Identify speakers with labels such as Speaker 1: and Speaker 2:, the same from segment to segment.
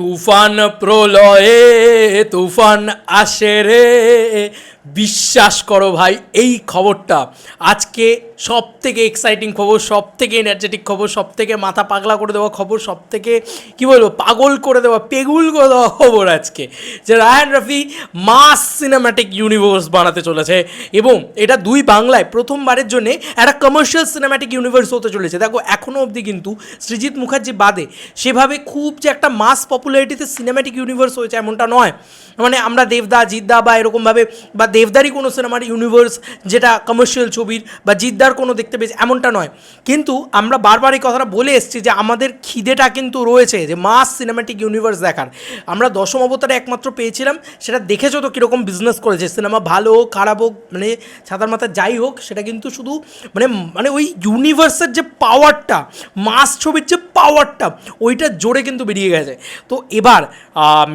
Speaker 1: তুফান প্রলয়ে তুফান আসে রে। বিশ্বাস করো ভাই, এই খবরটা। আজকে সব থেকে এক্সাইটিং খবর সব থেকে এনার্জেটিক খবর সব থেকে মাথা পাগলা করে দেওয়া খবর সব থেকে কী বলব, পাগল করে দেওয়া, পেগুল করে দেওয়া খবর আজকে, যে Raihan Rafi mass cinematic universe বানাতে চলেছে। এবং এটা দুই বাংলায় প্রথমবারের জন্য একটা কমার্শিয়াল সিনেম্যাটিক ইউনিভার্স হতে চলেছে। দেখো এখনও অবধি কিন্তু সৃজিৎ মুখার্জি বাদে সেভাবে খুব যে একটা মাস পপুলারিটিতে সিনেম্যাটিক ইউনিভার্স হয়েছে এমনটা নয়। মানে আমরা দেবদা জিদ্দা বা এরকমভাবে বা দেবদারই কোনো সিনেমার ইউনিভার্স যেটা কমার্শিয়াল ছবির বা জিদ্দার কোনো দেখতে পেয়েছি, এমনটা নয়। কিন্তু আমরা বারবার এই কথাটা বলে এসেছি যে আমাদের খিদেটা কিন্তু রয়েছে যে মাস সিনেম্যাটিক ইউনিভার্স দেখার। আমরা দশম অবতারে একমাত্র পেয়েছিলাম, সেটা দেখেছ তো কীরকম বিজনেস করেছে। সিনেমা ভালো হোক, খারাপ হোক মানে ছাতার মাথা যাই হোক, সেটা কিন্তু শুধু মানে মানে ওই ইউনিভার্সের যে পাওয়ারটা মাস ছবির যে পাওয়ারটা ওইটা জোরে কিন্তু বেরিয়ে গেছে। তো এবার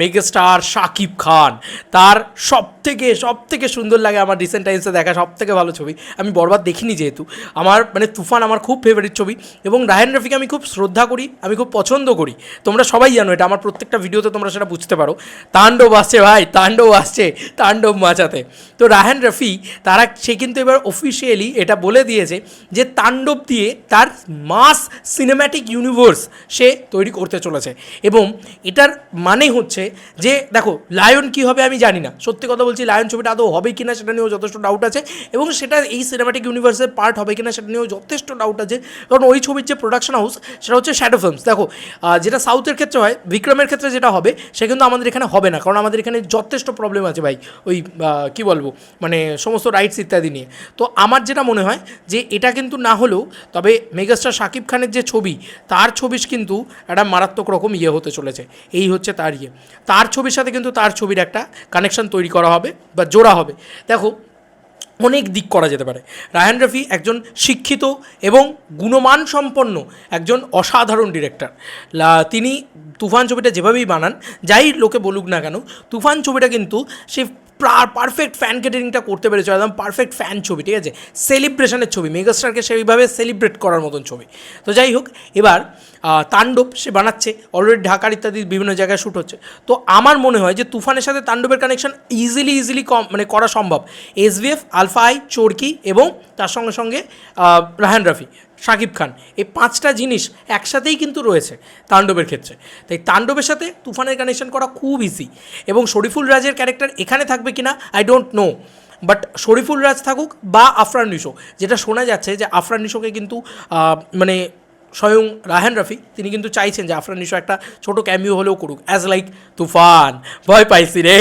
Speaker 1: মেগাস্টার শাকিব খান, তার সব থেকে সব থেকে সুন্দর লাগে আমার রিসেন্ট টাইমসে দেখা সব থেকে ভালো ছবি। আমি বরবাদ দেখিনি যেহেতু। আমার মানে তুফান আমার খুব ফেভারিট ছবি এবং রায়হান রফিকে আমি খুব শ্রদ্ধা করি, আমি খুব পছন্দ করি। তোমরা সবাই জানো এটা, আমার প্রত্যেকটা ভিডিওতে তোমরা সেটা বুঝতে পারো। তাণ্ডব আসছে ভাই, তাণ্ডব আসছে, তাণ্ডব মাচাতে। তো রায়হান রফি, তারা, সে কিন্তু এবার অফিসিয়ালি এটা বলে দিয়েছে যে তাণ্ডব দিয়ে তার মাস সিনেম্যাটিক ইউনিভার্স সে তৈরি করতে চলেছে। এবং এটার মানে হচ্ছে যে, দেখো লায়ন কি হবে আমি জানি না। সত্যি কথা বলছি লায়ন ছবিটা আদৌ হবে কিনা সেটা নিয়েও যথেষ্ট ডাউট আছে এবং সেটা এই সিনেমাটিক ইউনিভার্সের পার্ট হবে কিনা সেটা নিয়েও যথেষ্ট ডাউট আছে। কারণ ওই ছবির যে প্রোডাকশন হাউস সেটা হচ্ছে শ্যাডো ফিল্মস দেখো যেটা সাউথের ক্ষেত্রে হয় বিক্রমের ক্ষেত্রে যেটা হবে, সে কিন্তু আমাদের এখানে হবে না। কারণ আমাদের এখানে যথেষ্ট প্রবলেম আছে ভাই, ওই কি বলব মানে সমস্ত রাইটস ইত্যাদি নিয়ে। তো আমার যেটা মনে হয় যে এটা কিন্তু না হলেও, তবে মেগাস্টার শাকিব খানের যে ছবি, তার ছবি কিন্তু একটা মারাত্মক রকম ইয়ে হতে চলেছে। এই হচ্ছে তার ইয়ে। তার ছবির সাথে কিন্তু তার ছবির একটা কানেকশন তৈরি করা হবে। বা জোড়া হবে। দেখো, অনেক দিক করা যেতে পারে। রায়ান রফি একজন শিক্ষিত এবং গুণমান সম্পন্ন একজন অসাধারণ ডিরেক্টর তিনি তুফান ছবিটা যেভাবেই বানান, যাই লোকে বলুক না কেন, তুফান ছবিটা কিন্তু সে পারফেক্ট ফ্যান ক্যাটারিংটা করতে পেরেছে, একদম পারফেক্ট ফ্যান ছবি, ঠিক আছে? সেলিব্রেশনের ছবি মেগাস্টারকে সেইভাবে সেলিব্রেট করার মতন ছবি। তো যাই হোক, এবার তাণ্ডব সে বানাচ্ছে অলরেডি ঢাকার ইত্যাদি বিভিন্ন জায়গায় শ্যুট হচ্ছে। তো আমার মনে হয় যে তুফানের সাথে তাণ্ডবের কানেকশন ইজিলি ইজিলি কম মানে করা সম্ভব। এসবিএফ আলফা আই চোরকি এবং তার সঙ্গে সঙ্গে রাহান রাফি শাকিব খান। এই পাঁচটা জিনিস একসাথেই কিন্তু রয়েছে তাণ্ডবের ক্ষেত্রে। তাই তাণ্ডবের সাথে তুফানের কানেকশন করা খুব ইজি এবং শরীফুল রাজের ক্যারেক্টার এখানে থাকবে কিনা I don't know but Shariful Raj থাকুক বা আফরান নিশো, যেটা শোনা যাচ্ছে যে আফরান নিশোকে কিন্তু মানে স্বয়ং রাহান রফি, তিনি কিন্তু চাইছেন যে আফরান নিশো একটা ছোটো ক্যামিও হলেও করুক অ্যাজ লাইক তুফান। ভয় পাইছি রে।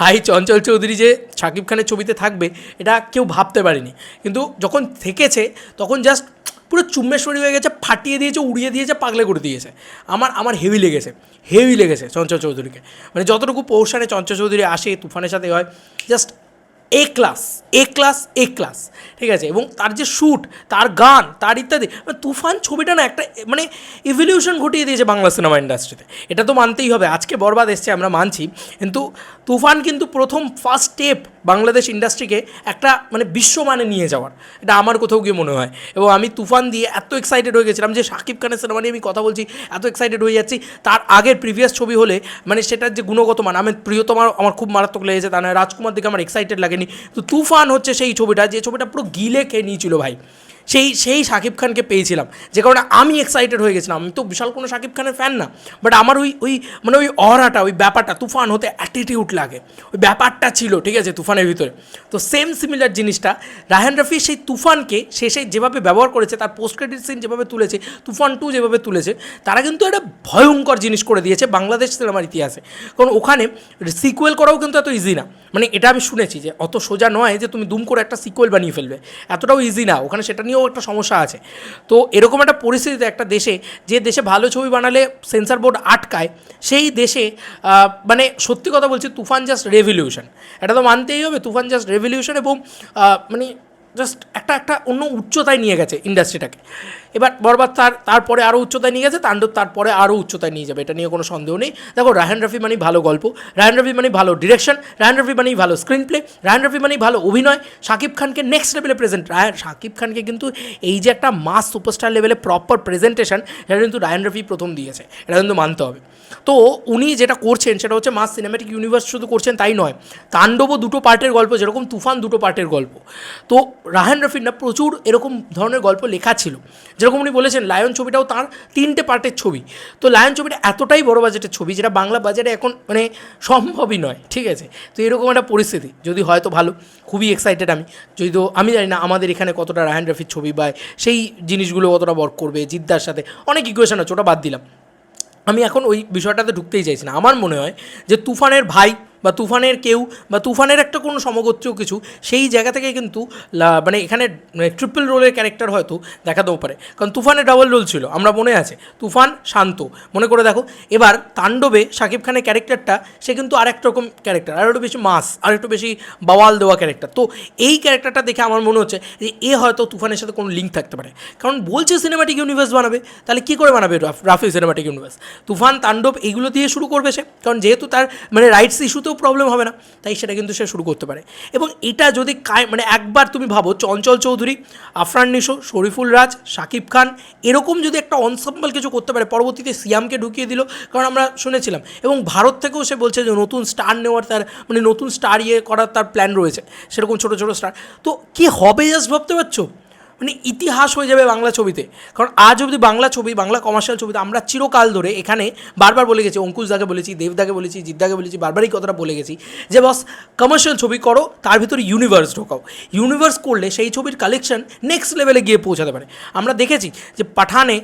Speaker 1: হাই চঞ্চল চৌধুরী যে শাকিব খানের ছবিতে থাকবে, এটা কেউ ভাবতে পারেনি। কিন্তু যখন থেকেছে, তখন জাস্ট পুরো চুম্বেশ্বরী হয়ে গেছে, ফাটিয়ে দিয়েছে, উড়িয়ে দিয়েছে, পাগলে করে দিয়েছে। আমার আমার হেভি লেগেছে হেভি লেগেছে চঞ্চল চৌধুরীকে। মানে যতটুকু পৌঁছানে চঞ্চল চৌধুরী আসে, তুফানের সাথে হয় just A class A class A class ঠিক আছে? এবং তার যে শ্যুট তার গান, তার ইত্যাদি মানে তুফান ছবিটা না একটা মানে ইভলিউশন ঘটিয়ে দিয়েছে বাংলা সিনেমা ইন্ডাস্ট্রিতে এটা তো মানতেই হবে। আজকে বরবাদ এসছে, আমরা মানছি। কিন্তু তুফান কিন্তু প্রথম ফার্স্ট স্টেপ বাংলাদেশ ইন্ডাস্ট্রিকে একটা মানে বিশ্বমানে নিয়ে যাওয়ার। এটা আমার কোথাও গিয়ে মনে হয়। এবং আমি তুফান দিয়ে এত এক্সাইটেড হয়ে গেছিলাম যে শাকিব খানের সিনেমা নিয়ে আমি কথা বলছি, এত এক্সাইটেড হয়ে যাচ্ছি। তার আগের প্রিভিয়াস ছবি হলে মানে সেটার যে গুণগত মান, আমি প্রিয়তমার আমার খুব মারাত্মক লেগেছে, তা নয়, রাজকুমার দিকে আমার এক্সাইটেড লাগেনি। তো তুফান হচ্ছে সেই ছবিটা, যে ছবিটা পুরো গিলে খেয়ে নিয়েছিল ভাই। সেই সেই শাকিব খানকে পেয়েছিলাম। যে কারণে আমি এক্সাইটেড হয়ে গেছিলাম। আমি তো বিশাল কোনো শাকিব খানের ফ্যান না। বাট আমার ওই ওই মানে ওই অহরাটা ওই ব্যাপারটা, তুফান হতে অ্যাটিটিউড লাগে। ওই ব্যাপারটা ছিল, ঠিক আছে, তুফানের ভিতরে। তো সেম সিমিলার জিনিসটা রাহান রফি সেই তুফানকে শেষে যেভাবে ব্যবহার করেছে, তার পোস্ট ক্রেডিট সিন যেভাবে তুলেছে, তুফান টু যেভাবে তুলেছে, তারা কিন্তু একটা ভয়ঙ্কর জিনিস করে দিয়েছে বাংলাদেশ সিনেমার ইতিহাসে। কারণ ওখানে সিকুয়েল করাও কিন্তু এত ইজি না। মানে এটা আমি শুনেছি যে, অত সোজা নয় যে তুমি দুম করে একটা সিকুয়েল বানিয়ে ফেলবে। এতটাও ইজি না। ওখানে সেটা নিয়েও একটা সমস্যা আছে। তো এরকম একটা পরিস্থিতিতে একটা দেশে, যে দেশে ভালো ছবি বানালে সেন্সার বোর্ড আটকায়, সেই দেশে মানে সত্যি কথা বলছি, তুফান জাস্ট রেভলিউশন এটা তো মানতেই হবে, তুফান জাস্ট রেভলিউশন এবং মানে জাস্ট একটা একটা অন্য উচ্চতায় নিয়ে গেছে ইন্ডাস্ট্রিটাকে এবার বরবাদ তার, তারপরে আরও উচ্চতায় নিয়ে গেছে, তাণ্ডব তারপরে আরও উচ্চতায় নিয়ে যাবে, এটা নিয়ে কোনো সন্দেহ নেই। দেখো রাহান রফি মানেই ভালো গল্প রাহান রফি মানেই ভালো ডিরেকশন রাহান রফি মানেই ভালো স্ক্রিন প্লে রাহান রফি মানেই ভালো অভিনয়। শাকিব খানকে নেক্সট লেভেলে প্রেজেন্ট রায়ান শাকিব খানকে কিন্তু এই যে একটা মাস সুপারস্টার লেভেলে প্রপার প্রেজেন্টেশন সেটা কিন্তু রায়ান রফি প্রথম দিয়েছে, এটা কিন্তু মানতে হবে। তো উনি যেটা করছেন, সেটা হচ্ছে মাস সিনেমাটিক ইউনিভার্স শুধু করছেন তাই নয়, তাণ্ডবও দুটো পার্টের গল্প, যেরকম তুফান দুটো পার্টের গল্প। তো রাহান রফির না প্রচুর এরকম ধরনের গল্প লেখা ছিল। যেরকম উনি বলেছেন, লায়ন ছবিটাও তার তিনটে পার্টের ছবি। তো লায়ন ছবিটা এতটাই বড় বাজেটের ছবি যেটা বাংলা বাজারে এখন মানে সম্ভবই নয়, ঠিক আছে? তো এরকম একটা পরিস্থিতি, যদি হয়তো ভালো, খুবই এক্সাইটেড আমি। যদি তো, আমি জানি না আমাদের এখানে কতটা রাহান রফির ছবি বা সেই জিনিসগুলো কতটা ওয়ার্ক করবে, জিদ্দার সাথে, অনেক ইকুয়েশন আছে, ওটা বাদ দিলাম। আমি এখন ওই বিষয়টাতে ঢুকতেই চাইছি না। আমার মনে হয় যে তুফানের ভাই বা তুফানের কেউ বা তুফানের একটা কোনো সমগোত্রীয় কিছু, সেই জায়গা থেকে কিন্তু মানে এখানে ট্রিপল রোলের ক্যারেক্টার হয়তো দেখাতেও পারে। কারণ তুফানের ডাবল রোল ছিল, আমরা মনে আছে। তুফান শান্ত। মনে করে দেখো, এবার তাণ্ডবে শাকিব খানের ক্যারেক্টারটা সে কিন্তু আর রকম ক্যারেক্টার আর একটু বেশি মাস আর একটু বেশি বাওয়াল দেওয়া ক্যারেক্টার তো এই ক্যারেক্টারটা দেখে আমার মনে হচ্ছে যে এ হয়তো তুফানের সাথে কোনো লিঙ্ক থাকতে পারে। কারণ বলছে সিনেমাটিক ইউনিভার্স বানাবে, তাহলে কী করে বানাবে রাফ- সিনেমাটিক ইউনিভার্স তুফান, তাণ্ডব এইগুলো দিয়ে শুরু করবে সে। কারণ যেহেতু তার মানে রাইটস ইস্যুতেও প্রবলেম হবে না। তাই সেটা কিন্তু সে শুরু করতে পারে। এবং এটা যদি কায় মানে একবার তুমি ভাবো, চঞ্চল চৌধুরী, আফরান নিশো, শরীফুল রাজ, শাকিব খান, এরকম যদি একটা অনসাম্বল কিছু করতে পারে, পরবর্তীতে সিয়ামকে ঢুকিয়ে দিল, কারণ আমরা শুনেছিলাম। এবং ভারত থেকেও সে বলছে যে নতুন স্টার নেওয়ার তার মানে নতুন স্টার ইয়ে করার তার প্ল্যান রয়েছে। সেরকম ছোটো ছোটো স্টার তো কি হবে জাস্ট ভাবতে পারছ? মানে ইতিহাস হয়ে যাবে বাংলা ছবিতে। কারণ আজ অবধি বাংলা ছবি, বাংলা কমার্শিয়াল ছবিতে আমরা চিরকাল ধরে এখানে বারবার বলে গেছি অঙ্কুশদাকে বলেছি, দেবদাকে বলেছি, জিদ্দাকে বলেছি, বারবারই কথাটা বলে গেছি যে, বস কমার্শিয়াল ছবি করো, তার ভিতরে ইউনিভার্স ঢোকাও। ইউনিভার্স করলে সেই ছবির কালেকশন নেক্সট লেভেলে গিয়ে পৌঁছাতে পারে। আমরা দেখেছি যে, পাঠানে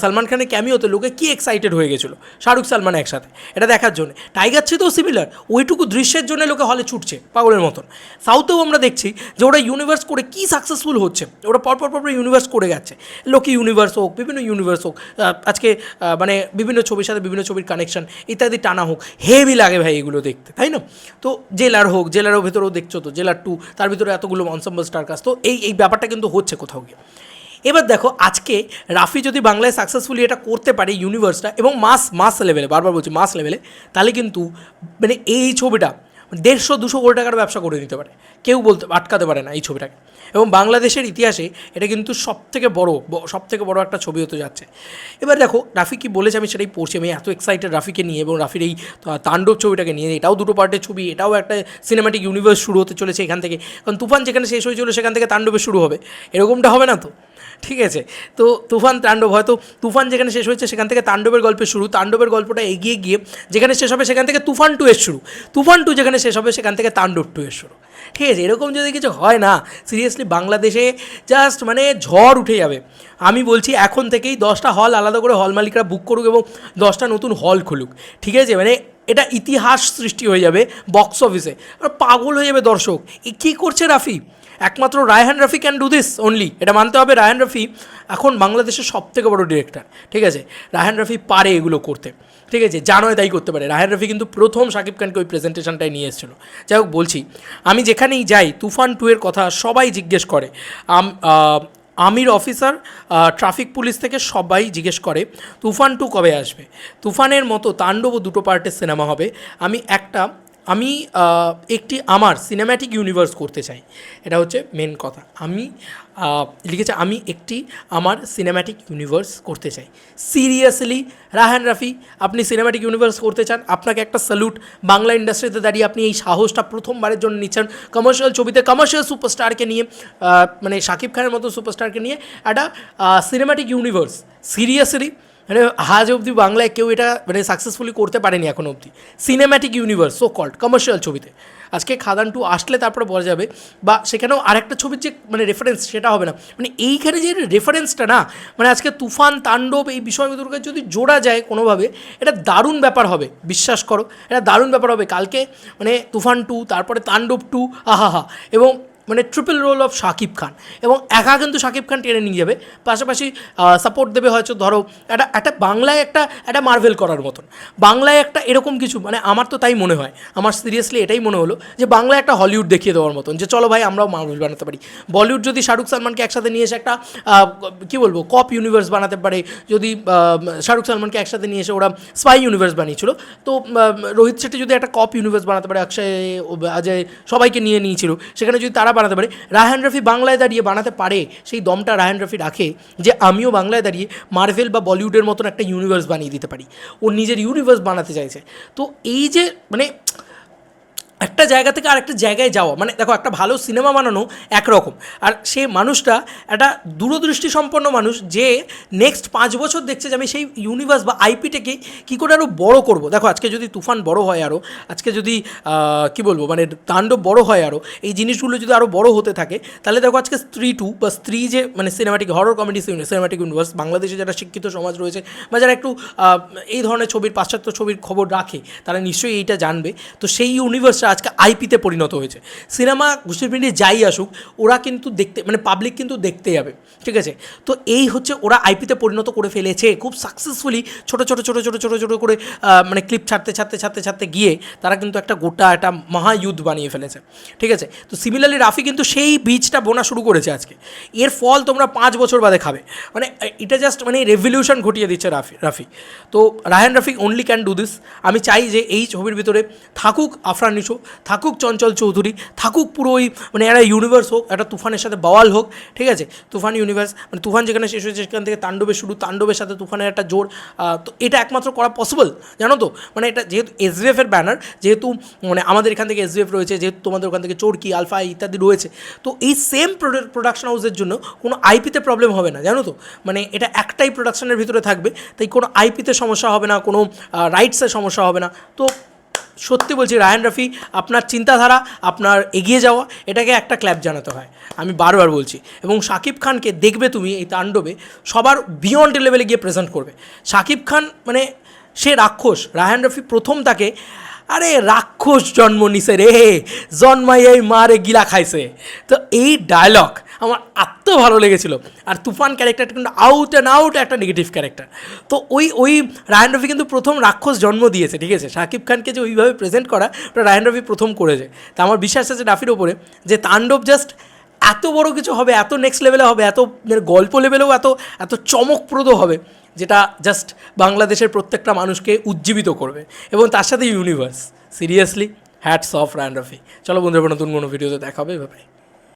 Speaker 1: সালমান খানের ক্যামিওতে লোকে কী এক্সাইটেড হয়ে গেছিল, শাহরুখ সালমান একসাথে। এটা দেখার জন্য। টাইগার ছেতেও সিমিলার ওইটুকু দৃশ্যের জন্য লোকে হলে ছুটছে, পাগলের মতন। সাউথেও আমরা দেখছি যে, ওরা ইউনিভার্স করে কী সাকসেসফুল হচ্ছে, ওরা পরপর পরপর ইউনিভার্স করে গেছে। লোকি ইউনিভার্স হোক, বিভিন্ন ইউনিভার্স হোক আজকে মানে বিভিন্ন ছবির সাথে বিভিন্ন ছবির কানেকশন ইত্যাদি টানা হোক হেভি লাগে ভাই এগুলো দেখতে, তাই না? তো জেলার হোক জেলারও ভেতরেও দেখছ তো জেলার টু তার ভিতরে এতগুলো অনসাম্বল স্টার কাজ তো এই এই ব্যাপারটা কিন্তু হচ্ছে কোথাও গিয়ে। এবার দেখো, আজকে রাফি যদি বাংলায় সাকসেসফুলি এটা করতে পারে ইউনিভার্সটা এবং মাস মাস লেভেলে বারবার বলছি মাস লেভেলে তাহলে কিন্তু মানে এই ছবিটা দেড়শো, দুশো কোটি টাকার ব্যবসা করে দিতে পারে। কেউ বলতে, আটকাতে পারে না এই ছবিটাকে। এবং বাংলাদেশের ইতিহাসে এটা কিন্তু সব থেকে বড় সব থেকে বড় একটা ছবি হতে যাচ্ছে। এবার দেখো, রাফি কি বলেছে আমি সেটাই পড়ছি। আমি এত এক্সাইটেড রাফিকে নিয়ে এবং রাফির এই তাণ্ডব ছবিটাকে নিয়ে। এটাও দুটো পার্টের ছবি, এটাও একটা সিনেমাটিক ইউনিভার্স শুরু হতে চলেছে এখান থেকে। কারণ তুফান যেখানে শেষ হয়েছিল সেখান থেকে তাণ্ডবে শুরু হবে। এরকমটা হবে না তো? ঠিক আছে? তো তুফান, তাণ্ডব হয়তো তুফান যেখানে শেষ হয়েছে, সেখান থেকে তাণ্ডবের গল্পের শুরু। তাণ্ডবের গল্পটা এগিয়ে গিয়ে যেখানে শেষ হবে, সেখান থেকে তুফান টু এর শুরু। তুফান টু যেখানে শেষ হবে, সেখান থেকে তাণ্ডব টু এর শুরু। ঠিক আছে? এরকম যদি কিছু হয় না সিরিয়াসলি বাংলাদেশে জাস্ট মানে ঝড় উঠে যাবে। আমি বলছি এখন থেকেই দশটা হল আলাদা করে হল মালিকরা বুক করুক এবং দশটা নতুন হল খুলুক। ঠিক আছে? মানে এটা ইতিহাস সৃষ্টি হয়ে যাবে বক্স অফিসে পাগল হয়ে যাবে দর্শক। এ কী করছে রাফি? একমাত্র Raihan Rafi can do this only এটা মানতে হবে রায়হান রাফি এখন বাংলাদেশের সব থেকে বড় ডিরেক্টর ঠিক আছে? রায়হান রাফি পারে এগুলো করতে। ঠিক আছে? যা নয় তাই করতে পারে। রায়হান রাফি কিন্তু প্রথম শাকিব খানকে ওই প্রেজেন্টেশনটাই নিয়ে এসেছিল। যাই হোক, বলছি, আমি যেখানেই যাই, তুফান টু এর কথা সবাই জিজ্ঞেস করে। আম- আমির অফিসার ট্রাফিক পুলিশ থেকে সবাই জিজ্ঞেস করে, তুফান টু কবে আসবে? তুফানের মতো তাণ্ডব দুটো পার্টের সিনেমা হবে। আমি একটা আমি একটি আমার সিনেম্যাটিক ইউনিভার্স করতে চাই। এটা হচ্ছে মেন কথা। আমি লিখেছে, আমি একটি আমার সিনেম্যাটিক ইউনিভার্স করতে চাই। সিরিয়াসলি রাহান রাফি, আপনি সিনেম্যাটিক ইউনিভার্স করতে চান? আপনাকে একটা স্যালুট বাংলা ইন্ডাস্ট্রিতে দাঁড়িয়ে আপনি এই সাহসটা প্রথমবারের জন্য নিচ্ছেন। কমার্শিয়াল ছবিতে কমার্শিয়াল সুপারস্টারকে নিয়ে মানে শাকিব খানের মতো সুপারস্টারকে নিয়ে একটা সিনেম্যাটিক ইউনিভার্স সিরিয়াসলি মানে আজ অবধি বাংলায় কেউ এটা মানে সাকসেসফুলি করতে পারেনি এখন অবধি। Cinematic universe so called commercial ছবিতে। আজকে খাদান টু আসলে তারপরে বলা যাবে, বা সেখানেও আরেকটা ছবির যে মানে রেফারেন্স সেটা হবে না। মানে এইখানে যে রেফারেন্সটা না মানে আজকে তুফান, তাণ্ডব এই বিষয়গুলোকে যদি জোড়া যায় কোনোভাবে, এটা দারুণ ব্যাপার হবে, বিশ্বাস করো। এটা দারুণ ব্যাপার হবে। কালকে মানে তুফান টু তারপরে তাণ্ডব টু আহা হা এবং মানে triple role of Shakib Khan এবং একা কিন্তু শাকিব খান টেনে নিয়ে যাবে। পাশাপাশি সাপোর্ট দেবে হয়তো ধরো একটা একটা বাংলায় একটা একটা মার্ভেল করার মতন। বাংলায় একটা এরকম কিছু মানে আমার তো তাই মনে হয়। আমার সিরিয়াসলি এটাই মনে হলো যে বাংলায় একটা হলিউড দেখিয়ে দেওয়ার মতন যে চলো ভাই আমরাও মার্ভেল বানাতে পারি। বলিউড যদি শাহরুখ সালমানকে একসাথে নিয়ে এসে একটা কি বলব কপ ইউনিভার্স বানাতে পারে, যদি শাহরুখ সালমানকে একসাথে নিয়ে এসে ওরা স্পাই ইউনিভার্স বানিয়েছিল, তো রোহিত শেট্টি যদি একটা কপ ইউনিভার্স বানাতে পারে, অক্ষয় অজয় সবাইকে নিয়ে নিয়েছিল, সেখানে যদি তারা বানাতে পারে। রায়হান রফি বাংলায় দাঁড়িয়ে বানাতে পারে। সেই দমটা রায়হান রফি রাখে যে আমিও বাংলায় দাঁড়িয়ে মার্ভেল বা বলিউডের মতন একটা ইউনিভার্স বানিয়ে দিতে পারি। ও নিজের ইউনিভার্স বানাতে চাইছে। তো এই যে মানে একটা জায়গা থেকে আরেকটা জায়গায় যাওয়া। মানে দেখো, একটা ভালো সিনেমা বানানো একরকম। আর সে মানুষটা একটা দূরদৃষ্টি সম্পন্ন মানুষ যে নেক্সট পাঁচ বছর দেখছে যে আমি সেই ইউনিভার্স বা আইপিটাকে কী করে আরও বড় করব। দেখো, আজকে যদি তুফান বড় হয় আরও আজকে যদি কি বলব মানে তাণ্ডব বড় হয় আরও এই জিনিসগুলো যদি আরও বড় হতে থাকে, তাহলে দেখো, আজকে স্ত্রী টু বা স্ত্রী যে মানে cinematic horror comedy cinematic universe বাংলাদেশে যারা শিক্ষিত সমাজ রয়েছে বা যারা একটু এই ধরনের ছবির, পাশ্চাত্য ছবির খবর রাখে, তারা নিশ্চয়ই এইটা জানবে। তো সেই ইউনিভার্সটা আজকে আইপিতে পরিণত হয়েছে। সিনেমা ঘুষের পিন্ডি যাই আসুক, ওরা কিন্তু দেখতে মানে পাবলিক কিন্তু দেখতে যাবে, ঠিক আছে? তো এই হচ্ছে ওরা আইপিতে পরিণত করে ফেলেছে। খুব সাকসেসফুলি ছোটো ছোটো ছোটো ছোটো ছোটো ছোটো করে মানে ক্লিপ ছাড়তে ছাড়তে ছাড়তে ছাড়তে গিয়ে তারা কিন্তু একটা গোটা একটা মহাযুদ্ধ বানিয়ে ফেলেছে, ঠিক আছে? তো সিমিলারলি রাফি কিন্তু সেই বীজটা বোনা শুরু করেছে আজকে। এর ফল তোমরা পাঁচ বছর বাদে খাবে। মানে এটা জাস্ট মানে রেভলিউশন ঘটিয়ে দিচ্ছে রাফি রাফি। তো Raihan Rafi only can do this আমি চাই যে এই ছবির ভিতরে থাকুক আফরান নিশো থাকুক চঞ্চল চৌধুরী, থাকুক পুরো ওই মানে একটা ইউনিভার্স হোক, একটা তুফানের সাথে বাওয়াল হোক, ঠিক আছে? তুফান ইউনিভার্স মানে তুফান যেখানে শেষ হয়েছে সেখান থেকে তাণ্ডবের শুরু, তাণ্ডবের সাথে তুফানের একটা জোর তো এটা একমাত্র করা পসিবল জানো তো? মানে এটা যেহেতু এসভিএফের ব্যানার যেহেতু মানে আমাদের এখান থেকে এসভিএফ রয়েছে, যেহেতু তোমাদের ওখান থেকে চোরকি, আলফা ইত্যাদি রয়েছে, তো এই সেম প্রোডাকশন হাউসের জন্য কোনো আইপিতে প্রবলেম হবে না, জানো তো? মানে এটা একটাই প্রোডাকশনের ভিতরে থাকবে, তাই কোনো আইপিতে সমস্যা হবে না, কোনো রাইটসের সমস্যা হবে না, তো সত্যি বলছি রায়ান রাফি, আপনার চিন্তাধারা, আপনার এগিয়ে যাওয়া, এটাকে একটা ক্ল্যাপ জানাতে হয়। আমি বারবার বলছি। এবং শাকিব খানকে দেখবে তুমি এই তাণ্ডবে, সবার বিয়ন্ড লেভেলে গিয়ে প্রেজেন্ট করবে। শাকিব খান মানে সে রাক্ষস রায়ান রফি প্রথম তাকে, আরে রাক্ষস জন্ম নিছে রে, জন্মাই মারে গিলা খাইছে। তো এই ডায়লগ আমার এত ভালো লেগেছিল। আর তুফান ক্যারেক্টারটা কিন্তু আউট অ্যান্ড আউট একটা নেগেটিভ ক্যারেক্টার তো ওই ওই রায়ন রফি কিন্তু প্রথম রাক্ষস জন্ম দিয়েছে, ঠিক আছে? শাকিব খানকে যে ওইভাবে প্রেজেন্ট করা, ওটা রায়ন রফি প্রথম করেছে। তা আমার বিশ্বাস আছে রাফির ওপরে যে তাণ্ডব জাস্ট এত বড় কিছু হবে, এত নেক্সট লেভেলে হবে, এত মানে গল্প লেভেলেও এত এত চমকপ্রদ হবে, যেটা জাস্ট বাংলাদেশের প্রত্যেকটা মানুষকে উজ্জীবিত করবে। এবং তার সাথে universe seriously hats off Raihan Rafi. চলো বন্ধুরা নতুন কোনো ভিডিওতে দেখাবে এভাবে